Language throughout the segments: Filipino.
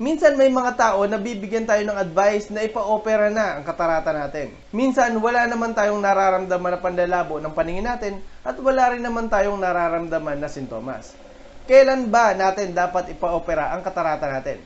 Minsan may mga tao na bibigyan tayo ng advice na ipa-opera na ang katarata natin. Minsan wala naman tayong nararamdaman na panlalabo ng paningin natin at wala rin naman tayong nararamdaman na sintomas. Kailan ba natin dapat ipa-opera ang katarata natin?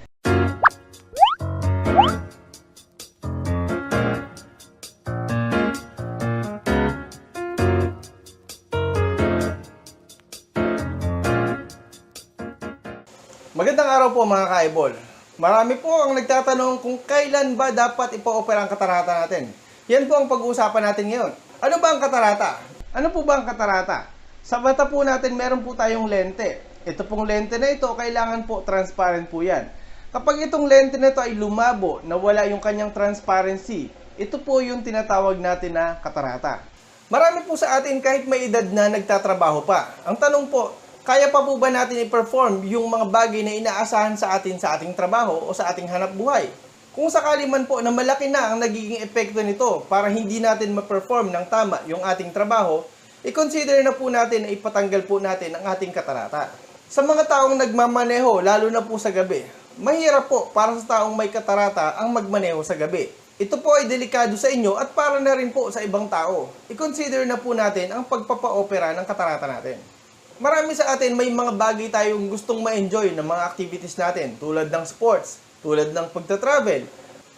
Magandang araw po mga kaibol. Marami po ang nagtatanong kung kailan ba dapat ipa-opera ang katarata natin. Yan po ang pag-uusapan natin ngayon. Ano ba ang katarata? Ano po ba ang katarata? Sa mata po natin meron po tayong lente. Ito pong lente na ito, kailangan po transparent po yan. Kapag itong lente na ito ay lumabo, na wala yung kanyang transparency, ito po yung tinatawag natin na katarata. Marami po sa atin kahit may edad na nagtatrabaho pa. Ang tanong po, kaya pa po ba natin i-perform yung mga bagay na inaasahan sa atin sa ating trabaho o sa ating hanap buhay? Kung sakali man po na malaki na ang nagiging epekto nito para hindi natin ma-perform ng tama yung ating trabaho, i-consider na po natin na ipatanggal po natin ang ating katarata. Sa mga taong nagmamaneho, lalo na po sa gabi, mahirap po para sa taong may katarata ang magmaneho sa gabi. Ito po ay delikado sa inyo at para na rin po sa ibang tao. I-consider na po natin ang pagpapa-opera ng katarata natin. Marami sa atin may mga bagay tayong gustong ma-enjoy ng mga activities natin tulad ng sports, tulad ng pagta-travel.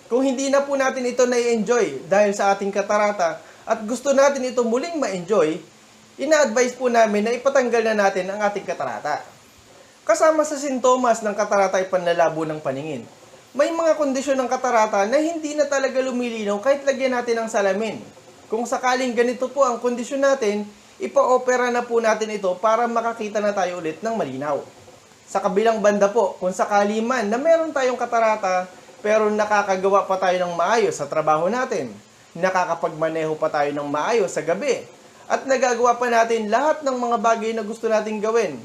Kung hindi na po natin ito na-enjoy dahil sa ating katarata at gusto natin ito muling ma-enjoy, ina-advise po namin na ipatanggal na natin ang ating katarata. Kasama sa sintomas ng katarata ay panlalabo ng paningin. May mga kondisyon ng katarata na hindi na talaga lumilinaw kahit lagyan natin ng salamin. Kung sakaling ganito po ang kondisyon natin, ipa-opera na po natin ito para makakita na tayo ulit ng malinaw. Sa kabilang banda po, kung sakali man na meron tayong katarata pero nakakagawa pa tayo ng maayos sa trabaho natin, nakakapagmaneho pa tayo ng maayos sa gabi, at nagagawa pa natin lahat ng mga bagay na gusto nating gawin.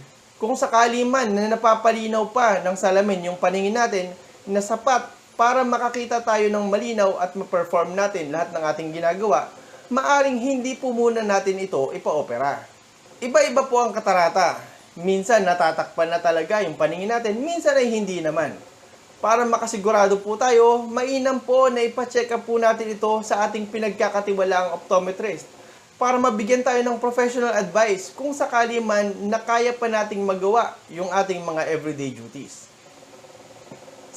Kung sakali man na napapalinaw pa ng salamin yung paningin natin na sapat para makakita tayo ng malinaw at ma-perform natin lahat ng ating ginagawa, maaring hindi po muna natin ito ipa-opera. Iba-iba po ang katarata. Minsan natatakpan na talaga yung paningin natin, minsan ay hindi naman. Para makasigurado po tayo, mainam po na ipacheck up po natin ito sa ating pinagkakatiwalaang optometrist para mabigyan tayo ng professional advice kung sakali man na kaya pa nating magawa yung ating mga everyday duties.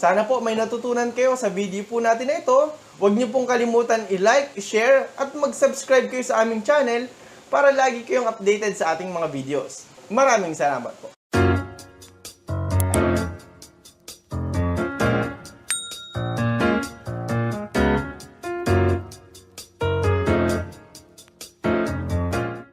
Sana po may natutunan kayo sa video po natin na ito. Huwag niyo pong kalimutan i-like, i-share at mag-subscribe kayo sa aming channel para lagi kayong updated sa ating mga videos. Maraming salamat po.